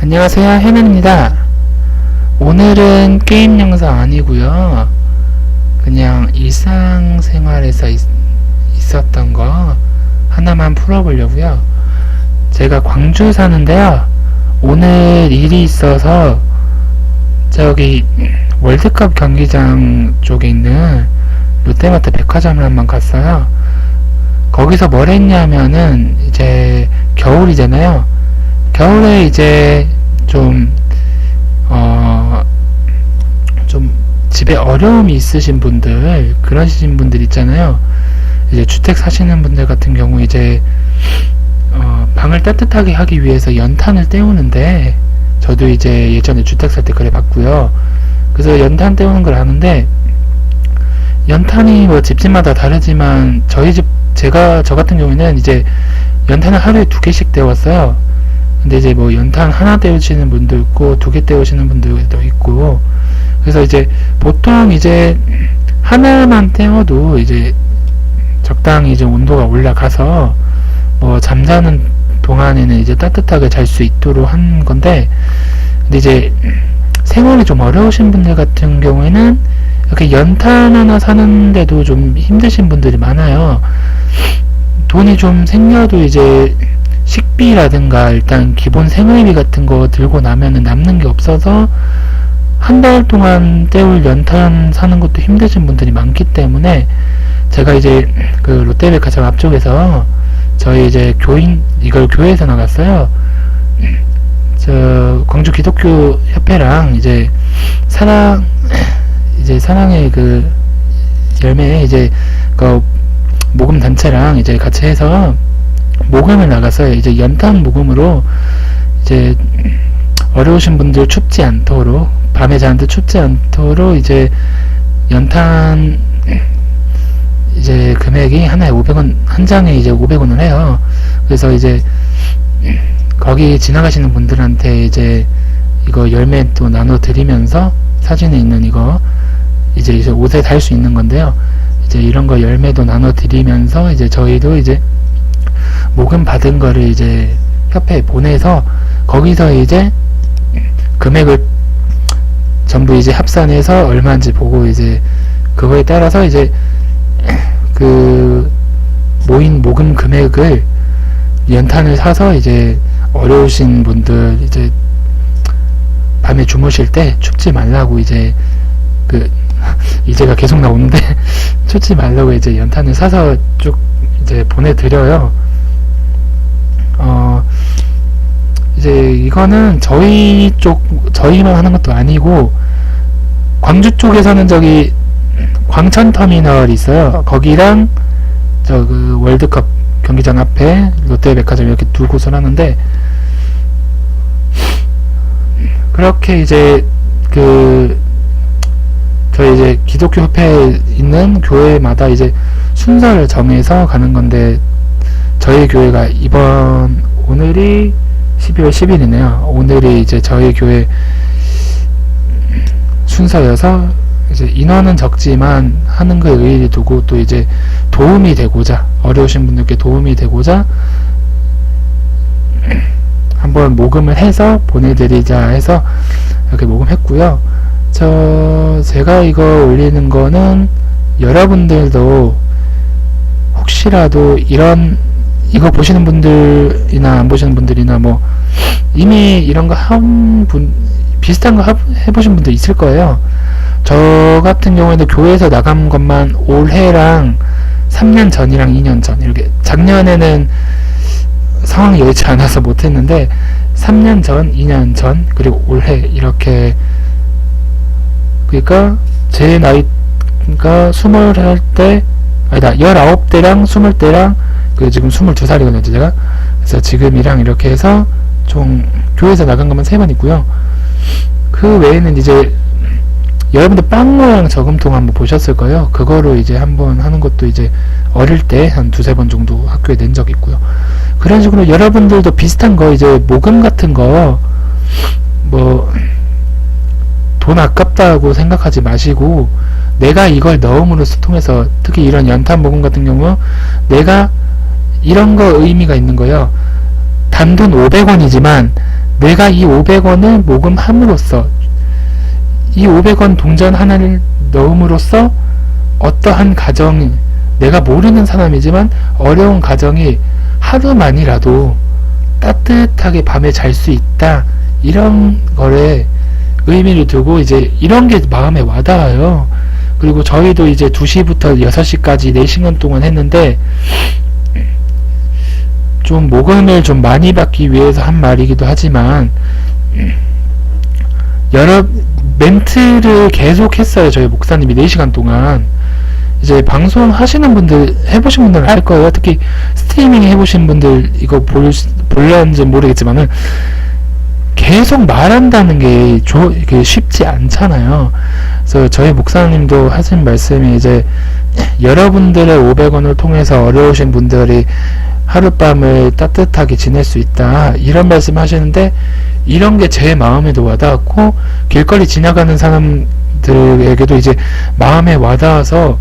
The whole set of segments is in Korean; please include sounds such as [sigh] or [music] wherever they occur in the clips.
안녕하세요 해는입니다. 오늘은 게임 영상 아니고요. 그냥 일상생활에서 있, 있었던 거 하나만 풀어보려고요. 제가 광주 사는데요. 오늘 일이 있어서 저기 월드컵 경기장 쪽에 있는 롯데마트 백화점을 한번 갔어요. 거기서 뭘 했냐면은 이제 겨울이잖아요 겨울에 이제 좀, 어, 좀 집에 어려움이 있으신 분들, 그러신 분들 있잖아요. 이제 주택 사시는 분들 같은 경우 이제, 어, 방을 따뜻하게 하기 위해서 연탄을 때우는데, 저도 이제 예전에 주택 살 때 그래 봤고요. 그래서 연탄 때우는 걸 아는데, 연탄이 뭐 집집마다 다르지만, 저희 집, 제가, 저 같은 경우에는 이제 연탄을 하루에 두 개씩 때웠어요. 근데 이제 뭐 연탄 하나 때우시는 분도 있고 두 개 때우시는 분들도 있고 그래서 이제 보통 이제 하나만 때워도 이제 적당히 이제 온도가 올라가서 뭐 잠자는 동안에는 이제 따뜻하게 잘 수 있도록 한 건데 근데 이제 생활이 좀 어려우신 분들 같은 경우에는 이렇게 연탄 하나 사는데도 좀 힘드신 분들이 많아요. 돈이 좀 생겨도 이제 식비라든가 일단 기본 생활비 같은 거 들고 나면은 남는 게 없어서 한 달 동안 때울 연탄 사는 것도 힘드신 분들이 많기 때문에 제가 이제 그 롯데백화점 앞쪽에서 저희 이제 교인 이걸 교회에서 나갔어요. 저 광주 기독교 협회랑 이제 사랑 이제 사랑의 그 열매 이제 그 모금 단체랑 이제 같이 해서 모금을 나가서 이제 연탄 모금으로 이제 어려우신 분들 춥지 않도록 밤에 자는데 춥지 않도록 이제 연탄 이제 금액이 하나에 500원 한 장에 이제 500원을 해요. 그래서 이제 거기 지나가시는 분들한테 이제 이거 열매 또 나눠 드리면서 사진에 있는 이거 이제 이제 옷에 달 수 있는 건데요. 이제 이런 거 열매도 나눠 드리면서 이제 저희도 이제 모금 받은 거를 이제 협회에 보내서 거기서 이제 금액을 전부 이제 합산해서 얼마인지 보고 이제 그거에 따라서 이제 그 모인 모금 금액을 연탄을 사서 이제 어려우신 분들 이제 밤에 주무실 때 춥지 말라고 이제 그 [laughs] 이제가 계속 나오는데 [laughs] 춥지 말라고 이제 연탄을 사서 쭉 이제 보내드려요. 어, 이제 이거는 저희 쪽, 저희만 하는 것도 아니고, 광주 쪽에서는 저기 광천 터미널이 있어요. 거기랑 저 그 월드컵 경기장 앞에 롯데백화점 이렇게 두 곳을 하는데, 그렇게 이제 그 저희 이제 기독교 협회에 있는 교회마다 이제 순서를 정해서 가는 건데 저희 교회가 이번 오늘이 12월 10일이네요. 오늘이 이제 저희 교회 순서여서 이제 인원은 적지만 하는 거에 의의를 두고 또 이제 도움이 되고자 어려우신 분들께 도움이 되고자 한번 모금을 해서 보내드리자 해서 이렇게 모금했고요. 저 제가 이거 올리는 거는 여러분들도 혹시라도 이런 이거 보시는 분들이나 안 보시는 분들이나 뭐 이미 이런 거 한 분 비슷한 거 하- 해보신 분들 있을 거예요. 저 같은 경우에는 교회에서 나간 것만 올해랑 3년 전이랑 2년 전 이렇게 작년에는 상황이 여의치 않아서 못했는데 3년 전, 2년 전 그리고 올해 이렇게 그러니까 제 나이가 20살 때 아니다 19대랑 20대랑 그 지금 22살이거든요 제가. 그래서 지금이랑 이렇게 해서 총 교회에서 나간 것만 세 번 있고요. 그 외에는 이제 여러분들 빵 모양 저금통 한번 보셨을 거예요. 그거로 이제 한번 하는 것도 이제 어릴 때 한 두세 번 정도 학교에 낸 적 있고요. 그런 식으로 여러분들도 비슷한 거 이제 모금 같은 거 뭐 돈 아깝다고 생각하지 마시고 내가 이걸 넣음으로써 통해서 특히 이런 연탄 모금 같은 경우 내가 이런 거 의미가 있는 거예요. 단돈 500원이지만 내가 이 500원을 모금함으로써 이 500원 동전 하나를 넣음으로써 어떠한 가정이 내가 모르는 사람이지만 어려운 가정이 하루만이라도 따뜻하게 밤에 잘 수 있다 이런 거에 의미를 두고 이제 이런 게 마음에 와닿아요. 그리고 저희도 이제 2시부터 6시까지 4시간 동안 했는데 좀 모금을 좀 많이 받기 위해서 한 말이기도 하지만 여러 멘트를 계속 했어요. 저희 목사님이 4시간 동안. 이제 방송 하시는 분들 해보신 분들은 알 거예요. 특히 스트리밍 해보신 분들 이거 볼 볼려는지 모르겠지만은 계속 말한다는 게 조, 이게 쉽지 않잖아요. 그래서 저희 목사님도 하신 말씀이 이제 여러분들의 500원을 통해서 어려우신 분들이 하룻밤을 따뜻하게 지낼 수 있다. 이런 말씀 하시는데 이런 게 제 마음에도 와닿았고 길거리 지나가는 사람들에게도 이제 마음에 와닿아서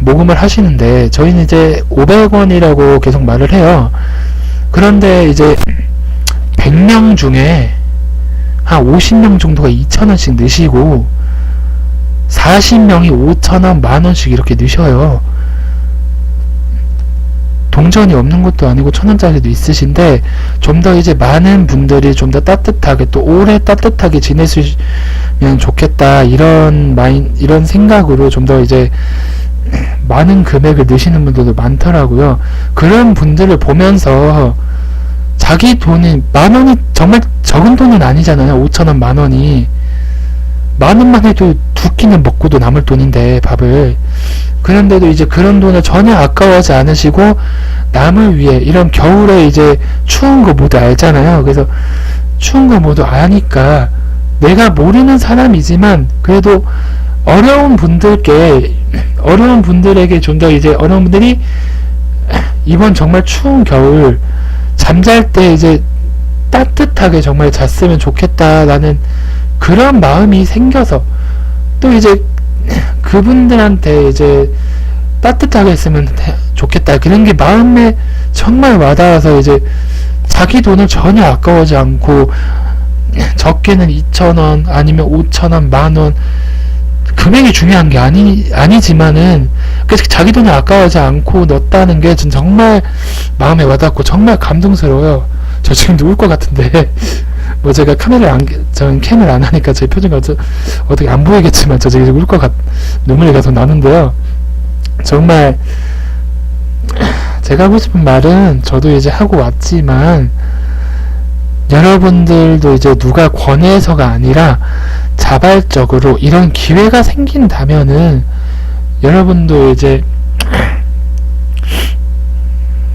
모금을 하시는데 저희는 이제 500원이라고 계속 말을 해요. 그런데 이제 100명 중에 한 50명 정도가 2,000원씩 넣으시고 40명이 5,000원, 만원씩 이렇게 넣으셔요. 동전이 없는 것도 아니고 천원짜리도 있으신데 좀 더 이제 많은 분들이 좀 더 따뜻하게 또 오래 따뜻하게 지내시면 좋겠다 이런 마인 이런 생각으로 좀 더 이제 많은 금액을 넣으시는 분들도 많더라고요. 그런 분들을 보면서 자기 돈이 만 원이 정말 적은 돈은 아니잖아요. 5천 원, 만 원이 만 원만 해도 두 끼는 먹고도 남을 돈인데 밥을 그런데도 이제 그런 돈을 전혀 아까워하지 않으시고 남을 위해 이런 겨울에 이제 추운 거 모두 알잖아요. 그래서 추운 거 모두 아니까 내가 모르는 사람이지만 그래도 어려운 분들께 어려운 분들에게 좀 더 이제 어려운 분들이 이번 정말 추운 겨울 잠잘 때 이제 따뜻하게 정말 잤으면 좋겠다라는 그런 마음이 생겨서 또 이제 그분들한테 이제 따뜻하게 했으면 해- 좋겠다 그런 게 마음에 정말 와닿아서 이제 자기 돈을 전혀 아까워하지 않고 적게는 2,000원 아니면 5,000원 만원 금액이 중요한 게 아니 아니지만은 그 자기 돈을 아까워하지 않고 넣었다는 게전 정말 마음에 와닿고 정말 감동스러워요. 저 지금도 울것 같은데 뭐 제가 카메라를 안 저는 캠을 안 하니까 제 표정이 어떻게 안 보이겠지만 저 지금 울것 같 눈물이 계속 나는데요. 정말 제가 하고 싶은 말은 저도 이제 하고 왔지만 여러분들도 이제 누가 권해서가 아니라 자발적으로 이런 기회가 생긴다면은 여러분도 이제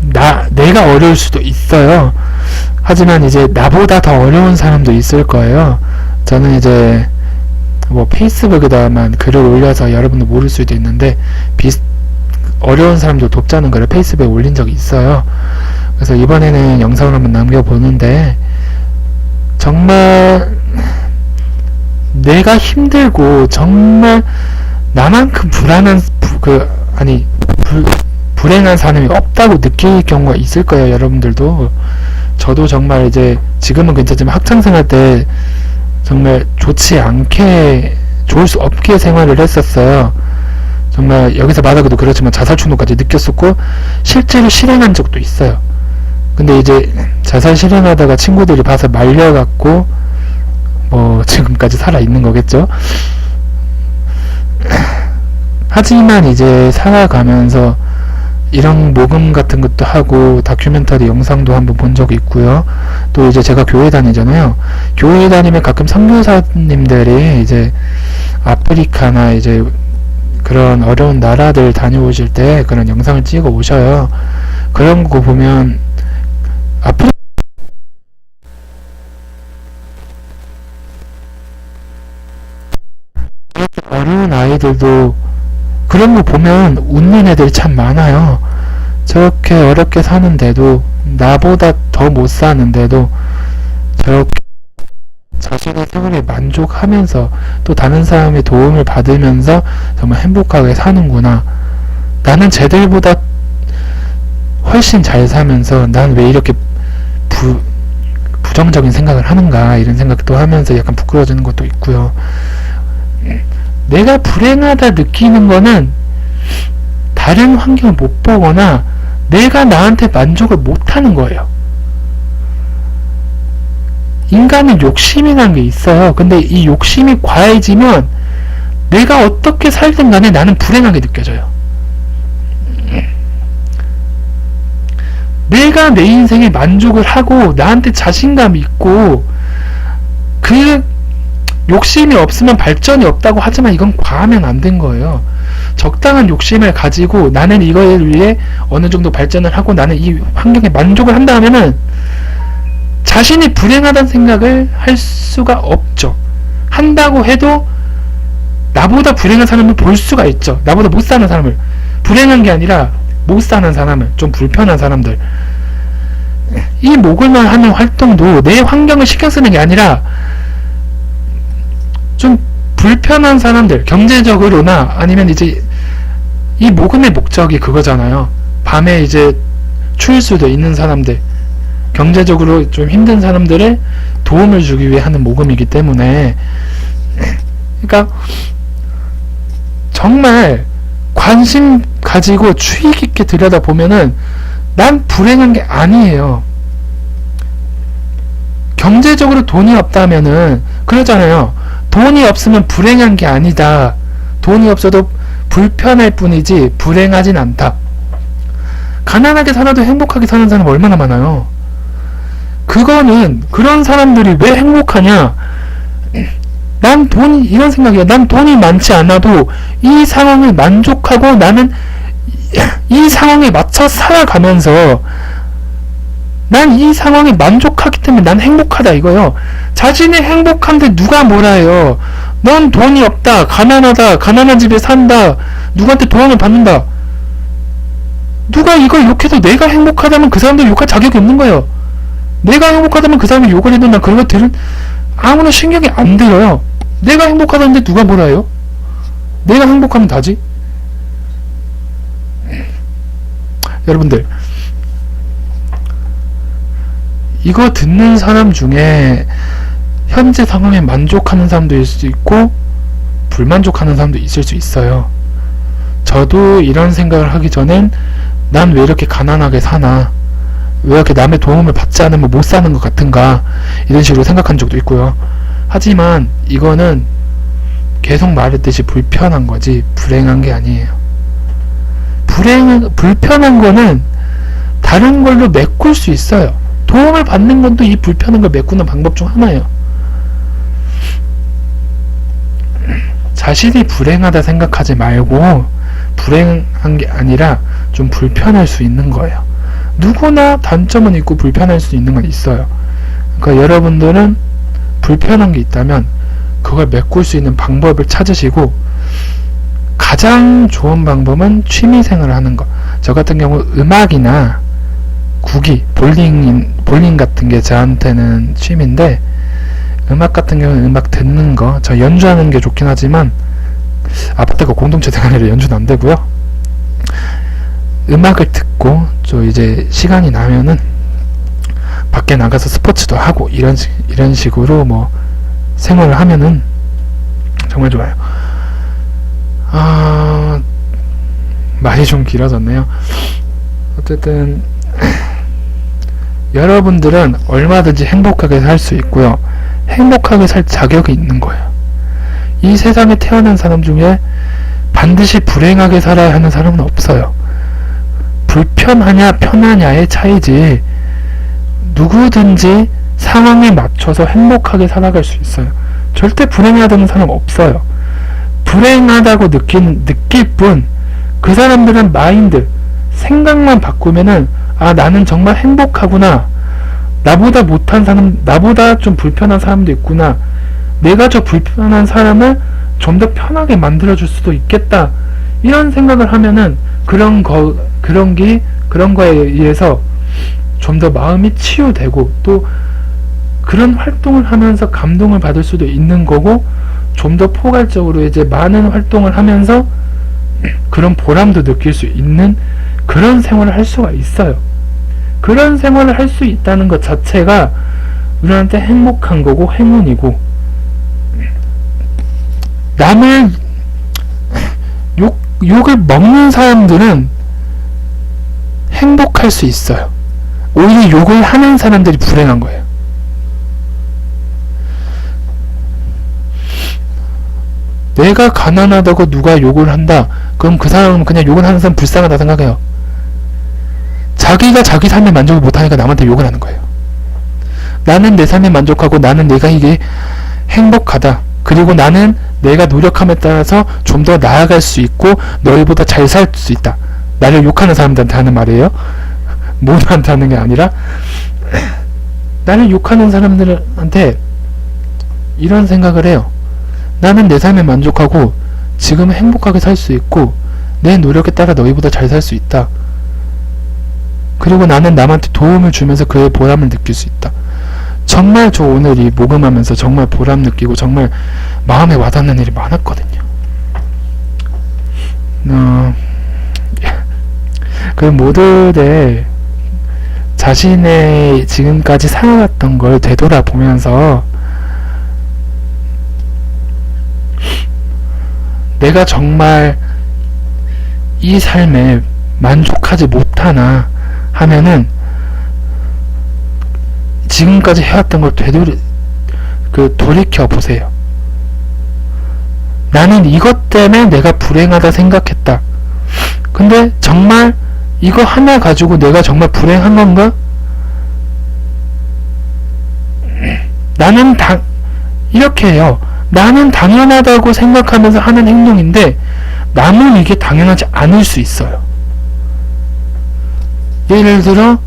나 내가 어려울 수도 있어요. 하지만 이제 나보다 더 어려운 사람도 있을 거예요. 저는 이제 뭐 페이스북에다만 글을 올려서 여러분도 모를 수도 있는데 비슷 어려운 사람들 돕자는 글을 페이스북에 올린 적이 있어요. 그래서 이번에는 영상을 한번 남겨보는데 정말 내가 힘들고 정말 나만큼 불안한 부- 그 아니 불, 불행한 사람이 없다고 느낄 경우가 있을 거예요 여러분들도 저도 정말 이제 지금은 괜찮지만 학창생활 때 정말 좋지 않게 좋을 수 없게 생활을 했었어요 정말 여기서 말하기도 그렇지만 자살 충동까지 느꼈었고 실제로 실행한 적도 있어요 근데 이제 자살 실행하다가 친구들이 봐서 말려갖고 뭐 지금까지 살아 있는 거겠죠. 하지만 이제 살아가면서 이런 모금 같은 것도 하고 다큐멘터리 영상도 한번 본 적이 있고요. 또 이제 제가 교회 다니잖아요. 교회 다니면 가끔 선교사님들이 이제 아프리카나 이제 그런 어려운 나라들 다녀오실 때 그런 영상을 찍어 오셔요. 그런 거 보면 아프리 어려운 아이들도 그런 거 보면 웃는 애들이 참 많아요. 저렇게 어렵게 사는데도 나보다 더 못 사는데도 저렇게 자신의 생활에 만족하면서 또 다른 사람의 도움을 받으면서 정말 행복하게 사는구나. 나는 쟤들보다 훨씬 잘 사면서 난 왜 이렇게 부, 부정적인 생각을 하는가 이런 생각도 하면서 약간 부끄러워지는 것도 있고요. 내가 불행하다 느끼는 거는 다른 환경을 못 보거나 내가 나한테 만족을 못 하는 거예요. 인간은 욕심이라는 게 있어요. 근데 이 욕심이 과해지면 내가 어떻게 살든 간에 나는 불행하게 느껴져요. 내가 내 인생에 만족을 하고 나한테 자신감이 있고 그 욕심이 없으면 발전이 없다고 하지만 이건 과하면 안 된 거예요. 적당한 욕심을 가지고 나는 이거에 위해 어느 정도 발전을 하고 나는 이 환경에 만족을 한다 하면은 자신이 불행하다는 생각을 할 수가 없죠. 한다고 해도 나보다 불행한 사람을 볼 수가 있죠. 나보다 못 사는 사람을. 불행한 게 아니라 못 사는 사람을. 좀 불편한 사람들. 이 목을만 하는 활동도 내 환경을 신경 쓰는 게 아니라 좀 불편한 사람들, 경제적으로나 아니면 이제 이 모금의 목적이 그거잖아요. 밤에 이제 추울 수도 있는 사람들, 경제적으로 좀 힘든 사람들의 도움을 주기 위해 하는 모금이기 때문에 그러니까 정말 관심 가지고 추이 깊게 들여다 보면은 난 불행한 게 아니에요. 경제적으로 돈이 없다면은 그러잖아요. 돈이 없으면 불행한 게 아니다. 돈이 없어도 불편할 뿐이지 불행하진 않다. 가난하게 살아도 행복하게 사는 사람 얼마나 많아요. 그거는 그런 사람들이 왜 행복하냐? 난 돈이 이런 생각이야. 난 돈이 많지 않아도 이 상황을 만족하고 나는 이 상황에 맞춰 살아가면서 난 이 상황에 만족하기 때문에 난 행복하다 이거요. 자신이 행복한데 누가 뭐라 해요. 넌 돈이 없다. 가난하다. 가난한 집에 산다. 누구한테 도움을 받는다. 누가 이걸 욕해도 내가 행복하다면 그 사람들 욕할 자격이 없는 거예요. 내가 행복하다면 그 사람이 욕을 해도 난 그런 거 들은 아무나 신경이 안 들어요. 내가 행복하다는데 누가 뭐라 해요? 내가 행복하면 다지. 여러분들 이거 듣는 사람 중에 현재 상황에 만족하는 사람도 있을 수 있고 불만족하는 사람도 있을 수 있어요. 저도 이런 생각을 하기 전엔 난 왜 이렇게 가난하게 사나 왜 이렇게 남의 도움을 받지 않으면 못 사는 것 같은가 이런 식으로 생각한 적도 있고요. 하지만 이거는 계속 말했듯이 불편한 거지 불행한 게 아니에요. 불행 불편한 거는 다른 걸로 메꿀 수 있어요. 도움을 받는 것도 이 불편한 걸 메꾸는 방법 중 하나예요. 자신이 불행하다 생각하지 말고 불행한 게 아니라 좀 불편할 수 있는 거예요. 누구나 단점은 있고 불편할 수 있는 건 있어요. 그러니까 여러분들은 불편한 게 있다면 그걸 메꿀 수 있는 방법을 찾으시고 가장 좋은 방법은 취미 생활을 하는 것. 저 같은 경우 음악이나 구기, 볼링, 볼링 같은 게 저한테는 취미인데 음악 같은 경우는 음악 듣는 거, 저 연주하는 게 좋긴 하지만 아파트가 공동체 생활이라 연주는 안 되고요. 음악을 듣고 저 이제 시간이 나면은 밖에 나가서 스포츠도 하고 이런 식, 이런 식으로 뭐 생활을 하면은 정말 좋아요. 아 말이 좀 길어졌네요. 어쨌든 여러분들은 얼마든지 행복하게 살 수 있고요. 행복하게 살 자격이 있는 거예요. 이 세상에 태어난 사람 중에 반드시 불행하게 살아야 하는 사람은 없어요. 불편하냐 편하냐의 차이지 누구든지 상황에 맞춰서 행복하게 살아갈 수 있어요. 절대 불행하다는 사람 없어요. 불행하다고 느낀 느낄 뿐 그 사람들은 마인드 생각만 바꾸면은 아 나는 정말 행복하구나. 나보다 못한 사람 나보다 좀 불편한 사람도 있구나. 내가 저 불편한 사람을 좀 더 편하게 만들어 줄 수도 있겠다. 이런 생각을 하면은 그런 거 그런 게 그런 거에 의해서 좀 더 마음이 치유되고 또 그런 활동을 하면서 감동을 받을 수도 있는 거고 좀 더 포괄적으로 이제 많은 활동을 하면서 그런 보람도 느낄 수 있는 그런 생활을 할 수가 있어요. 그런 생활을 할 수 있다는 것 자체가 우리한테 행복한 거고 행운이고 남을 욕, 욕을 먹는 사람들은 행복할 수 있어요. 오히려 욕을 하는 사람들이 불행한 거예요. 내가 가난하다고 누가 욕을 한다. 그럼 그 사람은 그냥 욕을 하는 사람 불쌍하다 생각해요. 자기가 자기 삶에 만족을 못하니까 남한테 욕을 하는 거예요. 나는 내 삶에 만족하고 나는 내가 이게 행복하다. 그리고 나는 내가 노력함에 따라서 좀 더 나아갈 수 있고 너희보다 잘 살 수 있다. 나를 욕하는 사람들한테 하는 말이에요. [laughs] 모두한테 하는 게 아니라 [clears throat] 나를 욕하는 사람들한테 이런 생각을 해요. 나는 내 삶에 만족하고 지금 행복하게 살 수 있고 내 노력에 따라 너희보다 잘 살 수 있다. 그리고 나는 남한테 도움을 주면서 그의 보람을 느낄 수 있다. 정말 저 오늘 이 모금하면서 정말 보람 느끼고 정말 마음에 와닿는 일이 많았거든요. 어, 그 모두들 자신의 지금까지 살아왔던 걸 되돌아보면서 내가 정말 이 삶에 만족하지 못하나 하면은 지금까지 해왔던 걸 되돌이 그 돌이켜 보세요. 나는 이것 때문에 내가 불행하다 생각했다. 근데 정말 이거 하나 가지고 내가 정말 불행한 건가? 나는 당 이렇게 해요. 나는 당연하다고 생각하면서 하는 행동인데 남은 이게 당연하지 않을 수 있어요. 예를 들어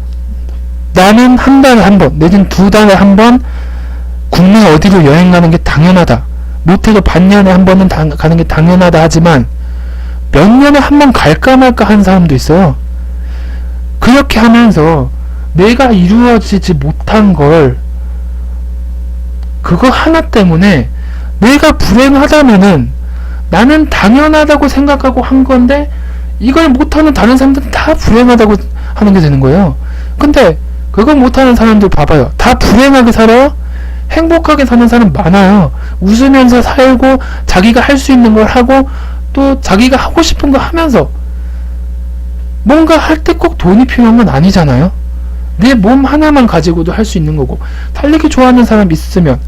나는 한 달에 한 번, 내지는 두 달에 한 번 국내 어디로 여행 가는 게 당연하다. 못해도 반년에 한 번은 다- 가는 게 당연하다 하지만 몇 년에 한 번 갈까 말까 하는 사람도 있어요. 그렇게 하면서 내가 이루어지지 못한 걸 그거 하나 때문에 내가 불행하다면은 나는 당연하다고 생각하고 한 건데 이걸 못하는 다른 사람들은 다 불행하다고 하는 게 되는 거예요. 근데 그거 못하는 사람들 봐봐요. 다 불행하게 살아요? 행복하게 사는 사람 많아요. 웃으면서 살고 자기가 할 수 있는 걸 하고 또 자기가 하고 싶은 거 하면서 뭔가 할 때 꼭 돈이 필요한 건 아니잖아요. 내 몸 하나만 가지고도 할 수 있는 거고 달리기 좋아하는 사람 있으면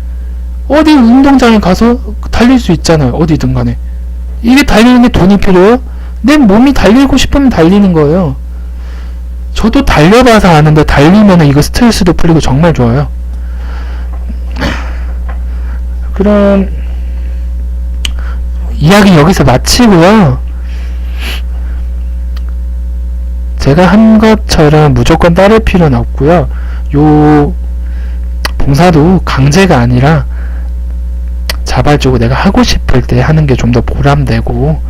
어디 운동장에 가서 달릴 수 있잖아요. 어디든 간에. 이게 달리는 게 돈이 필요해요? 내 몸이 달리고 싶으면 달리는 거예요. 저도 달려봐서 아는데 달리면 이거 스트레스도 풀리고 정말 좋아요. 그럼 이야기 여기서 마치고요. 제가 한 것처럼 무조건 따를 필요는 없고요. 요 봉사도 강제가 아니라 자발적으로 내가 하고 싶을 때 하는 게 좀 더 보람되고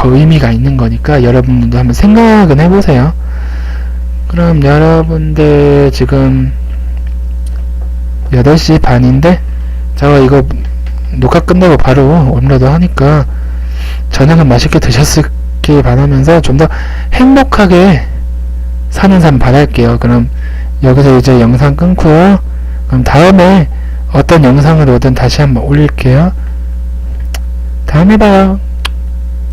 더 의미가 있는 거니까 여러분들도 한번 생각은 해보세요. 그럼 여러분들 지금 8시 반인데 제가 이거 녹화 끝내고 바로 업로드 하니까 저녁은 맛있게 드셨길 바라면서 좀 더 행복하게 사는 삶 바랄게요. 그럼 여기서 이제 영상 끊고요. 그럼 다음에 어떤 영상을 오든 다시 한번 올릴게요. 다음에 봐요.